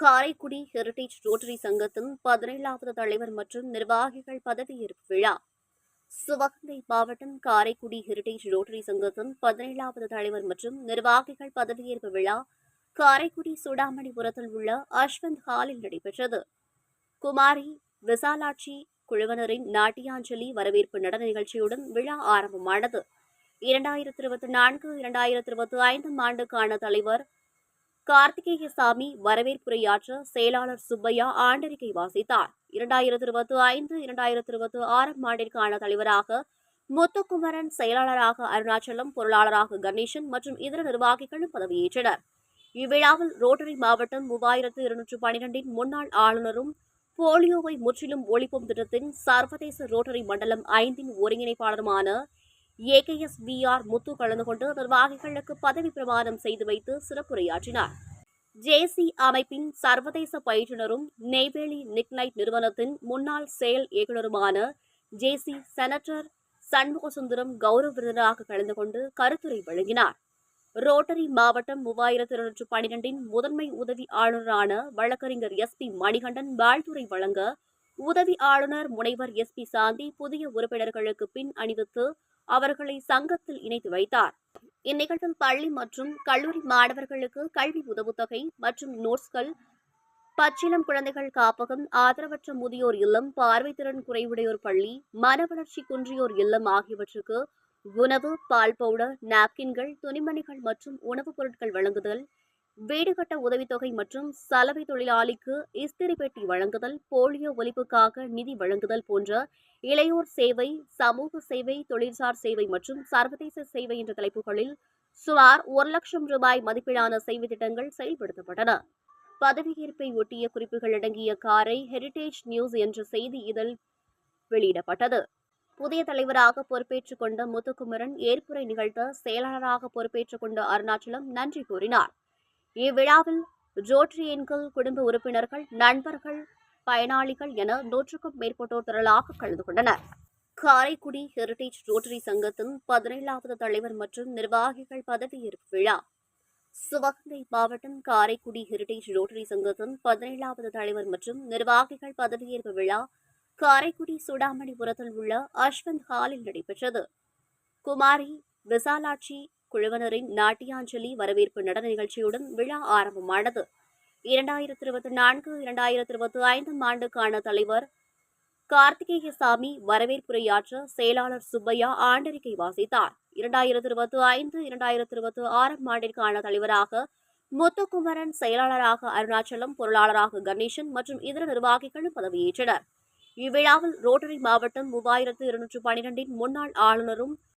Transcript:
Karaikudi heritage rotary சங்கத்தின் பதினேழாவது தலைவர் மற்றும் நிர்வாகிகள் பதவியேற்பு விழா. சிவகங்கை மாவட்டம் காரைக்குடி ஹெரிடேஜ் ரோட்டரி சங்கத்தின் பதினேழாவது தலைவர் மற்றும் நிர்வாகிகள் பதவியேற்பு விழா காரைக்குடி சுடாமணிபுரத்தில் உள்ள அஸ்வந்த் ஹாலில் நடைபெற்றது. குமாரி விசாலாட்சி குழுவினரின் நாட்டியாஞ்சலி வரவேற்பு நடன நிகழ்ச்சியுடன் விழா ஆரம்பமானது. இரண்டாயிரத்தி இருபத்தி நான்கு இரண்டாயிரத்தி இருபத்தி ஐந்தாம் ஆண்டுக்கான தலைவர் கார்த்திகேயசாமி வரவேற்புரையாற்ற செயலாளர் சுப்பையா ஆண்டறிக்கை வாசித்தார். இரண்டாயிரத்தி இருபத்தி ஐந்து இரண்டாயிரத்தி இருபத்தி ஆறாம் ஆண்டிற்கான தலைவராக முத்துக்குமரன் செயலாளராக அருணாச்சலம் பொருளாளராக கணேசன் மற்றும் இதர நிர்வாகிகளும் பதவியேற்றனர். இவ்விழாவில் ரோட்டரி மாவட்டம் மூவாயிரத்து இருநூற்று பனிரெண்டின் முன்னாள் ஆளுநரும் போலியோவை முற்றிலும் ஒழிப்பும் திட்டத்தின் சர்வதேச ரோட்டரி மண்டலம் ஐந்தின் ஒருங்கிணைப்பாளருமான ஏகேஎஸ் பி ஆர் முத்து கலந்து கொண்டு நிர்வாகிகளுக்கு பதவி பிரமாணம் செய்து வைத்து சிறப்புரையாற்றினார். ஜேசி அமைப்பின் சர்வதேச பயிற்றுனரும் நெய்வேலி நிக்னைட் நிறுவனத்தின் முன்னாள் செயல் இயக்குநருமான ஜேசி செனட்டர் சண்முகசுந்தரம் கௌரவ விருதராக கலந்து கொண்டு கருத்துரை வழங்கினார். ரோட்டரி மாவட்டம் மூவாயிரத்தி இருநூற்று பனிரெண்டின் முதன்மை உதவி ஆளுநரான வழக்கறிஞர் எஸ் பி மணிகண்டன் வாழ்த்துரை வழங்க உதவி ஆளுநர் முனைவர் எஸ் பி சாந்தி புதிய உறுப்பினர்களுக்கு பின் அணிவித்து அவர்களை சங்கத்தில் இணைத்து வைத்தார். இந்நிகழ்வில் பள்ளி மற்றும் கல்லூரி மாணவர்களுக்கு கல்வி உதவுத்தொகை மற்றும் நோட்ஸ்கள் பச்சிளம் குழந்தைகள் காப்பகம் ஆதரவற்ற முதியோர் இல்லம் பார்வைத்திறன் குறைவுடையோர் பள்ளி மன வளர்ச்சி குன்றியோர் இல்லம் ஆகியவற்றுக்கு உணவு பால் பவுடர் நாப்கின்கள் துணிமணிகள் மற்றும் உணவுப் பொருட்கள் வழங்குதல் வீடு கட்ட உதவித்தொகை மற்றும் சலவை தொழிலாளிக்கு இஸ்திரி பெட்டி வழங்குதல் போலியோ ஒழிப்புக்காக நிதி வழங்குதல் போன்ற இளையோர் சேவை சமூக சேவை தொழிற்சார் சேவை மற்றும் சர்வதேச சேவை என்ற தலைப்புகளில் சுமார் ஒரு லட்சம் ரூபாய் மதிப்பிலான சேவை திட்டங்கள் செயல்படுத்தப்பட்டன. பதவியேற்பை ஒட்டிய குறிப்புகள் அடங்கிய காரை ஹெரிடேஜ் நியூஸ் என்ற செய்தி இதழ் வெளியிடப்பட்டது. புதிய தலைவராக பொறுப்பேற்றுக் கொண்ட முத்துக்குமரன் ஏற்புரை நிகழ்த்த செயலாளராக பொறுப்பேற்றுக் கொண்ட அருணாச்சலம் நன்றி கூறினார். இவ்விழாவில் ரோட்டரியன்கள் குடும்ப உறுப்பினர்கள் நண்பர்கள் பயனாளிகள் என நூற்றுக்கும் மேற்பட்டோர் திரளாக கலந்து கொண்டனர். காரைக்குடி ஹெரிடேஜ் ரோட்டரி சங்கத்தின் பதினேழாவது தலைவர் மற்றும் நிர்வாகிகள் பதவியேற்பு விழா. சிவகங்கை மாவட்டம் காரைக்குடி ஹெரிடேஜ் ரோட்டரி சங்கத்தின் பதினேழாவது தலைவர் மற்றும் நிர்வாகிகள் பதவியேற்பு விழா காரைக்குடி சூடாமணிபுரத்தில் உள்ள அஸ்வந்த் ஹாலில் நடைபெற்றது. குமாரி விசாலாட்சி குழுவினரின் நாட்டியாஞ்சலி வரவேற்பு நடன நிகழ்ச்சியுடன் விழா ஆரம்பமானது. இரண்டாயிரத்தி இருபத்தி நான்கு இரண்டாயிரத்தி இருபத்தி ஐந்தாம் ஆண்டுக்கான தலைவர் கார்த்திகேயசாமி வரவேற்புரையாற்ற செயலாளர் சுப்பையா ஆண்டறிக்கை வாசித்தார். இரண்டாயிரத்தி இருபத்தி ஐந்து இரண்டாயிரத்தி இருபத்தி ஆறாம் ஆண்டிற்கான தலைவராக முத்துக்குமரன் செயலாளராக அருணாச்சலம் பொருளாளராக கணேசன் மற்றும் இதர நிர்வாகிகளும் பதவியேற்றனர். இவ்விழாவில் ரோட்டரி மாவட்டம் மூவாயிரத்து இருநூற்று பனிரெண்டின் முன்னாள் ஆளுநரும்